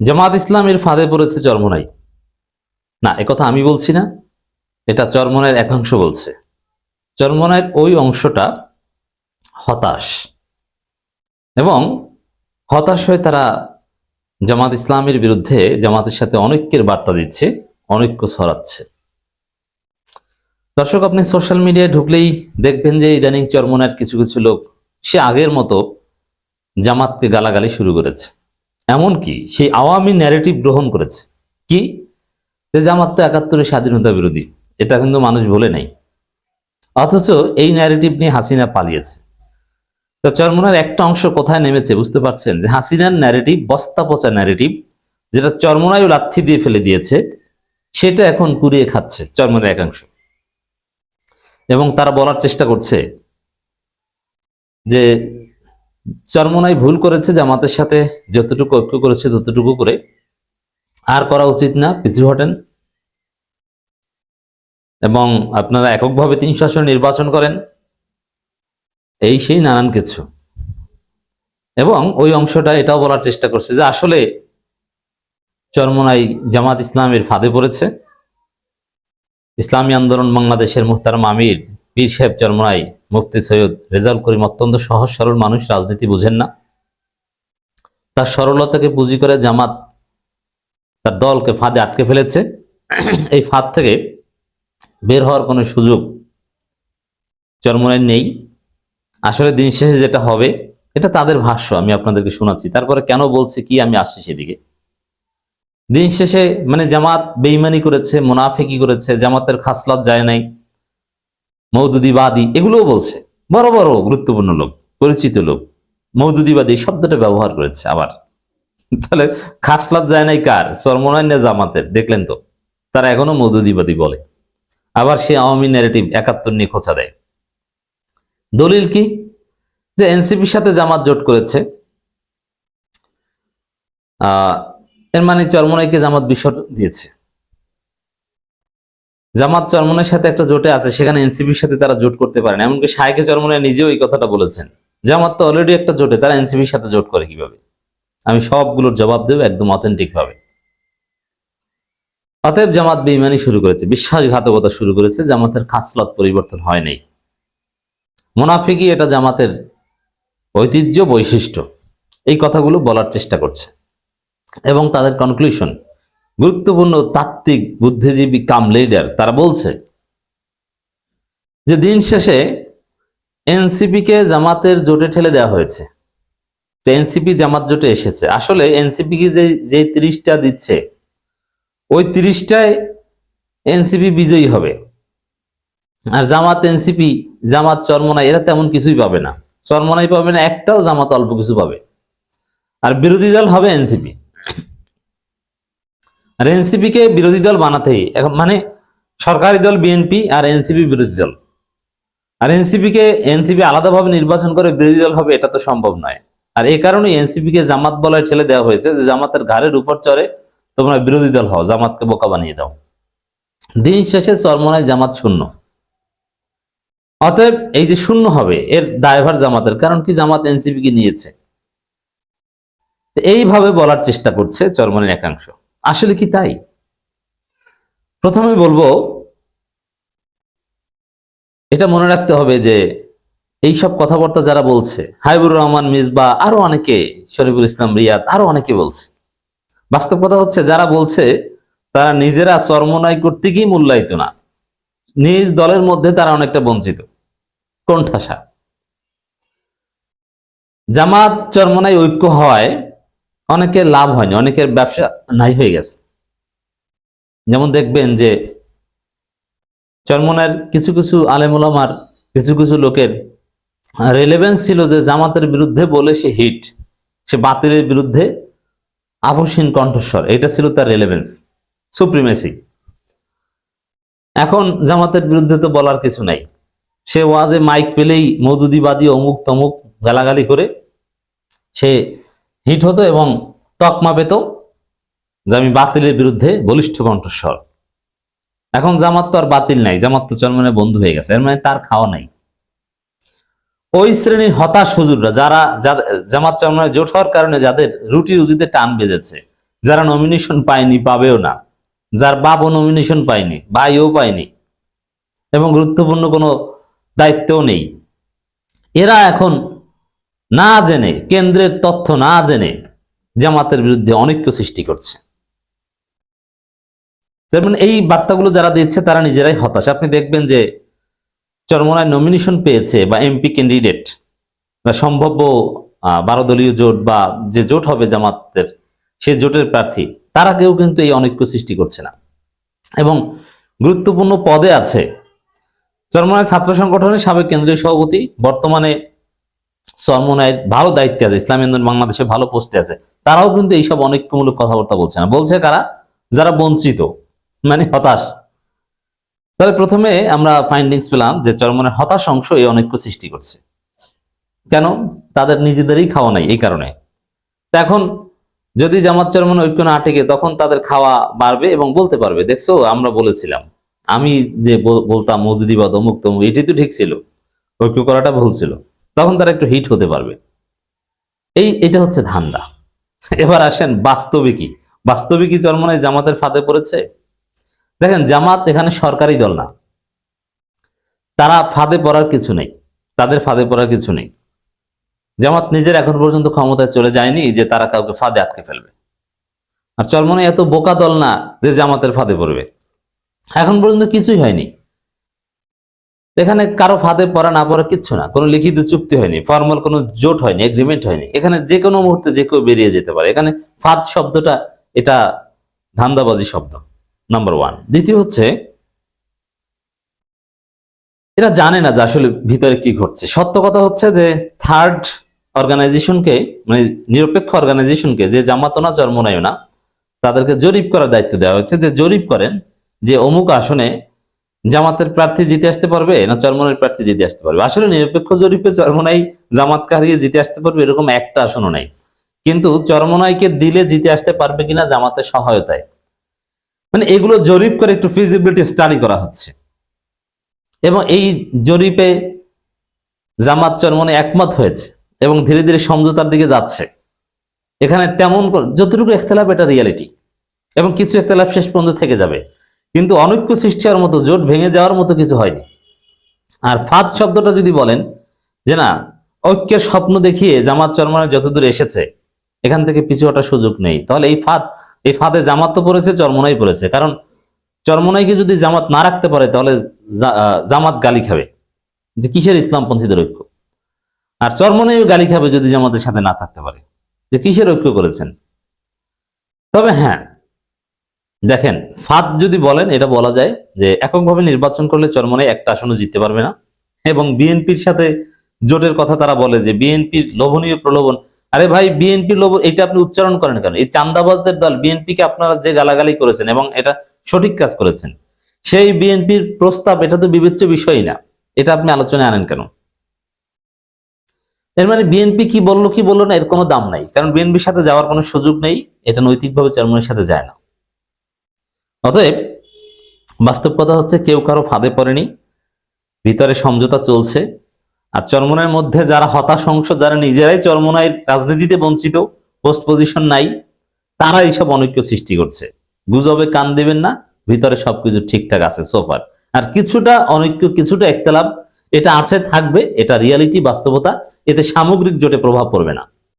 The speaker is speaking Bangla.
জামাত ইসলামের ফাঁদে পড়েছে চরমনাই না একথা আমি বলছি না, এটা চরমনের একাংশ বলছে। চরমনের ওই অংশটা হতাশ। এবং হতাশ হয়ে তারা জামাত ইসলামের বিরুদ্ধে জামাতের সাথে অনৈক্যের বার্তা দিচ্ছে, অনৈক্য ছড়াচ্ছে। দর্শক, আপনি সোশ্যাল মিডিয়ায় ঢুকলেই দেখবেন যে ইদানিং চরমনের কিছু কিছু লোক, সে আগের মতো জামাতকে গালাগালি শুরু করেছে। এমনকি সেই আওয়ামী ন্যারেটিভ গ্রহণ করেছে। কি? যে জামাত তো একাত্তরের স্বাধীনতা বিরোধী, এটা কিন্তু মানুষ বলে নাই। অথচ এই ন্যারেটিভ নিয়ে হাসিনা পালিয়েছে। তো চরমনার একটা অংশ কোথায় নেমেছে বুঝতে পারছেন? যে হাসিনার ন্যারেটিভ বস্তা পচা ন্যারেটিভ যেটা চরমনায়ও লাথি দিয়ে ফেলে দিয়েছে, সেটা এখন কুড়িয়ে খাচ্ছে চরমনের একাংশ। এবং তারা বলার চেষ্টা করছে যে চরমনাই ভুল করেছে জামাতের সাথে যতটুকু ঐক্য করেছে ততটুকু করে। আর করা উচিত না, পিছু হটেন। এবং আপনারা এককভাবে তিনশো আসন নির্বাচন করেন, এই সেই নানান কিছু। এবং ওই অংশটা এটাও বলার চেষ্টা করছে যে আসলে চরমনাই জামাত ইসলামের ফাঁদে পড়েছে। ইসলামী আন্দোলন বাংলাদেশের মুহতারাম আমির পীর সাহেব চরমনাই, মুফতি সৈয়দ রেজাউল করিম অত্যন্ত সহজ সরল মানুষ, রাজনীতি বুঝেন না। তার সরলতাকে পুঁজি করে জামাত তার দলকে ফাঁদে আটকে ফেলেছে। এই ফাঁদ থেকে বের হওয়ার কোনো সুযোগ চরমনাই নেই। আসলে দিন শেষে যেটা হবে, এটা তাদের ভাষ্য, আমি আপনাদেরকে শোনাচ্ছি। তারপরে কেন বলছে, কি আমি আসছি সেদিকে। দিন শেষে মানে জামাত বেইমানি করেছে মুনাফিকি করেছে, জামাতের খাসলাত যায় নাই। মৌদুদিবাদী, এগুলোও বলছে। বড় বড় গুরুত্বপূর্ণ লোক, পরিচিত লোক। মৌদুদিবাদী শব্দটা ব্যবহার করেছে আবার। তাহলে খাসলাত যায় নাই কার? সরমনান্য জামাতের, দেখলেন তো। তারা এখনও মৌদুদিবাদী বলে। আবার সে আওয়ামী ন্যারেটিভ একাত্তর নিয়ে খোঁচা দেয়। দলিল কি? যে এনসিপির সাথে জামাত জোট করেছে। আহ, এর মানে চরমনাইকে জামাত বিসর্জন দিয়েছে। জামাত চরমনের সাথে একটা জোটে আছে, সেখানে এনসিপির সাথে তারা জোট করতে পারে না এমনকি শাহেকে চরমনাই নিজেও এই কথাটা বলেছেন। জামাত তো অলরেডি একটা জোটে, তারা এনসিপির সাথে জোট করে কীভাবে? আমি সবগুলোর জবাব দেব একদম অথেন্টিক ভাবে। অতএব জামাত বেইমানি শুরু করেছে, বিশ্বাসঘাতকতা শুরু করেছে, জামাতের খাসলত পরিবর্তন হয় নাই। মোনাফিকি এটা জামাতের ঐতিহ্য বৈশিষ্ট্য। এই কথাগুলো বলার চেষ্টা করছে। এবং তাদের কনক্লুশন গুরুত্বপূর্ণ তাত্ত্বিক বুদ্ধিজীবী কাম লিডার তারা বলছে যে দিন শেষে এনসিপি কে জামাতের জোটে ঠেলে দেওয়া হয়েছে। এনসিপি জামাত জোটে এসেছে। আসলে এনসিপি কি যে যে তিরিশটা দিচ্ছে, ওই তিরিশটায় এনসিপি বিজয়ী হবে। আর জামাত এনসিপি জামাত চরমনাই, এরা তেমন কিছুই পাবে না। চরমনাই পাবে না, একটাও জামাত অল্প কিছু পাবে। আর বিরোধী দল হবে এনসিপি আর এনসিপি কে বিরোধী দল বানাতেই মানে সরকারি দল বিএনপি আর এনসিপি বিরোধী দল। আর এনসিপি কে, এনসিপি আলাদাভাবে নির্বাচন করে বিরোধী দল হবে, এটা তো সম্ভব নয়। আর এই কারণে এনসিপি কে জামাত বলায় ঠেলে দেওয়া হয়েছে যে জামাতের ঘাড়ের উপর চড়ে তোমরা বিরোধী দল হও, জামাতকে বোকা বানিয়ে দাও। দিন শেষে চরমনায় জামাত শূন্য। অতএব এই যে শূন্য হবে, এর দায়ভার জামাতের, কারণ কি জামাত এনসিপি কে নিয়েছে। এইভাবে বলার চেষ্টা করছে চরমনের একাংশ। আসলে কি তাই? প্রথমে বলব, এটা মনে রাখতে হবে যে এই সব কথাবার্তা যারা বলছে হাইবুর রহমান, মিসবা, আরও অনেকে, শরীফুল ইসলাম, রিয়াদ, আরও অনেকে বলছে। বাস্তব কথা হচ্ছে যারা বলছে, তারা নিজেরা চর্মনয় করতে গিয়ে মূল্যায়িত না। নিজ দলের মধ্যে তারা অনেকটা বঞ্চিত। কোণঠাসা। জামাত চর্মনায় ঐক্য হয় অনেকের লাভ হয়নি, অনেকের ব্যবসা নাই হয়ে গেছে। যেমন দেখবেন যে চরমনের কিছু কিছু আলেমুলামার কিছু কিছু লোকের রেলেভেন্স ছিল যে জামাতের বিরুদ্ধে বলে সে হিট সে বাতিলের বিরুদ্ধে আবসীন কণ্ঠস্বর, এটা ছিল তার রেলেভেন্স সুপ্রিমেসি এখন জামাতের বিরুদ্ধে তো বলার কিছু নাই। সে ওয়াজে মাইক পেলেই মৌদুদিবাদী অমুক তমুক গালাগালি করে, সে হিট হতো এবং তকমা পেত, যে আমি বাতিলের বিরুদ্ধে বলিষ্ঠ কণ্ঠস্বর। এখন জামাত তো আর বাতিল নাই, জামাত তো চরমনে বন্ধু হয়ে গেছে, এর মানে তার খাওয়া নাই। ওই শ্রেণির হতাশ হুজুররা, যারা জামাত চরমনে জোট হওয়ার কারণে যাদের রুটি রুজিতে টান বেজেছে, যারা নমিনেশন পায়নি, পাবেও না, যার বাপও নমিনেশন পায়নি, ভাইও পায়নি, এবং গুরুত্বপূর্ণ কোনো দায়িত্বও নেই। এরা এখন না জেনে, কেন্দ্রের তথ্য না জেনে জামাতের বিরুদ্ধে অনৈক্য সৃষ্টি করছে। মানে এই বার্তাগুলো যারা দিচ্ছে, তারা নিজেরাই হতাশ। আপনি দেখবেন যে চরমনায় নমিনেশন পেয়েছে বা এমপি ক্যান্ডিডেট বা সম্ভাব্য বারো দলীয় জোট বা যে জোট হবে জামাতের, সে জোটের প্রার্থী, তারা কেউ কিন্তু এই অনৈক্য সৃষ্টি করছে না। এবং গুরুত্বপূর্ণ পদে আছে চরমনায় ছাত্র সংগঠনের সাবেক কেন্দ্রীয় সভাপতি, বর্তমানে চরমনায় ভালো দায়িত্বে আছে, ইসলামী আন্দোলন বাংলাদেশে ভালো পোস্টে আছে। তারাও কিন্তু এইসব অনৈক্যমূলক কথাবার্তা বলছে না। বলছে কারা? যারা বঞ্চিত মানে হতাশ। তাহলে প্রথমে আমরা ফাইন্ডিংস পেলাম যে চরমনের হতাশ অংশ এই অনৈক্য সৃষ্টি করছে। কেন? তাদের নিজেদেরই খাওয়া নাই এই কারণে। এখন যদি জামাত চরমন ঐক্য না টেকে, তখন তাদের খাওয়া বাড়বে এবং বলতে পারবে, দেখছ, আমরা বলেছিলাম। আমি যে বল- বলতাম মধুদিবাদ অমুক তমুক এটি তো ঠিক ছিল। ঐক্য করাটা ভুল ছিল। তখন তারা একটু হিট হতে পারবে। এই, এটা হচ্ছে ধান্দা। এবার আসেন বাস্তবে কি বাস্তবে জামাতের ফাঁদে পড়েছে? দেখেন, জামাত এখানে সরকারি দল না। তারা ফাঁদে পড়ার কিছু নেই। তাদের ফাঁদে পড়ার কিছু নেই। জামাত নিজের এখন পর্যন্ত ক্ষমতায় চলে যায়নি যে তারা কাউকে ফাঁদে আটকে ফেলবে। আর চরমনে এত বোকা দল না যে জামাতের ফাঁদে পড়বে। এখন পর্যন্ত কিছুই হয়নি। এখানে কারও ফাঁদে পড়া না পড়া কিচ্ছু না। কোনো লিখিত চুক্তি হয়নি, ফর্মাল কোনো জোট হয়নি এগ্রিমেন্ট হয়নি। এখানে যে কোনো মুহূর্তে যে কেউ বেরিয়ে যেতে পারে। এখানে ফাঁদ শব্দটা, এটা ধান্দাবাজি শব্দ নাম্বার ওয়ান দ্বিতীয় হচ্ছে, এরা জানে না যে আসলে ভিতরে কি ঘটছে। সত্য কথা হচ্ছে যে থার্ড অর্গানাইজেশনকে মানে নিরপেক্ষ অর্গানাইজেশনকে যে জামাতনা না, তাদেরকে জরিপ করার দায়িত্ব দেওয়া হয়েছে। যে জরিপ করেন যে অমুক আসনে জামাতের প্রার্থী জিতে আসতে পারবে না চরমনের প্রার্থী জিতে আসতে পারবে? আসলে নিরপেক্ষ জরিপে চরমনাই জামাতকে হারিয়ে জিতে আসতে পারবে এরকম একটা আসনও নাই। কিন্তু চরমনাইকে দিলে জিতে আসতে পারবে কিনা জামাতের সহায়তায়। মানে এগুলো জরিপ করে একটু ফিজিবিলিটি স্টাডি করা হচ্ছে। এবং এই জরিপে জামাত চরমনে একমত হয়েছে এবং ধীরে ধীরে সমঝোতার দিকে যাচ্ছে। এখানে তেমন যতটুকু একতলাপ এটা রিয়ালিটি এবং কিছু একতলাপ শেষ পর্যন্ত থেকে যাবে। কিন্তু অনৈক্য সৃষ্টি হওয়ার মতো, জোট ভেঙে যাওয়ার মতো কিছু হয়নি। আর ফাঁদ শব্দটা যদি বলেন, যে না, ঐক্যের স্বপ্ন দেখিয়ে জামাত চরমনে যতদূর এসেছে, এখান থেকে পিছু হটার সুযোগ নেই। তাহলে এই ফাঁদ, এই ফাঁদে জামাত তো পড়েছে, চরমনাই পড়েছে। কারণ চরমনাইকে যদি জামাত না রাখতে পারে, তাহলে জামাত গালি খাবে। যে কিসের ইসলামপন্থীদের ঐক্য? আর চরমনাইও গালি খাবে যদি জামাতের সাথে না থাকতে পারে। যে কিসের ঐক্য করেছেন? তবে হ্যাঁ দেখেন, ফাঁদ যদি বলেন, এটা বলা যায় যে এককভাবে নির্বাচন করলে চরমনে একটা আসনও জিততে পারবে না। এবং বিএনপির সাথে জোটের কথা তারা বলে যে বিএনপির লোভনীয় প্রলোভন। আরে ভাই বিএনপি লোভ, এটা আপনি উচ্চারণ করেন কেন? এই চান্দাবাজদের দল, বিএনপিকে আপনারা যে গালাগালি করেছেন এবং এটা সঠিক কাজ করেছেন, সেই বিএনপির প্রস্তাব, এটা তো বিবেচ্য বিষয়ই না। এটা আপনি আলোচনায় আনেন কেন? এর মানে বিএনপি কি বলল কি বলল না, এর কোনো দাম নাই। কারণ বিএনপির সাথে যাওয়ার কোনো সুযোগ নেই, এটা নৈতিকভাবে চেয়ারম্যানের সাথে যায় না। অতএব বাস্তব কথা হচ্ছে কেউ কারও ফাঁদে পড়েনি, ভিতরে সমঝোতা চলছে, আর চরমনের মধ্যে যারা হতাশ অংশ, যারা নিজেরাই চরমনায় রাজনীতিতে বঞ্চিত পোস্ট পজিশন নাই, তারা এইসব অনৈক্য সৃষ্টি করছে। গুজবে কান দেবেন না, ভিতরে সবকিছু ঠিকঠাক আছে সোফার আর কিছুটা অনৈক্য, কিছুটা একতলাপ, এটা আছে, থাকবে, এটা রিয়ালিটি বাস্তবতা, এতে সামগ্রিক জোটে প্রভাব পড়বে না।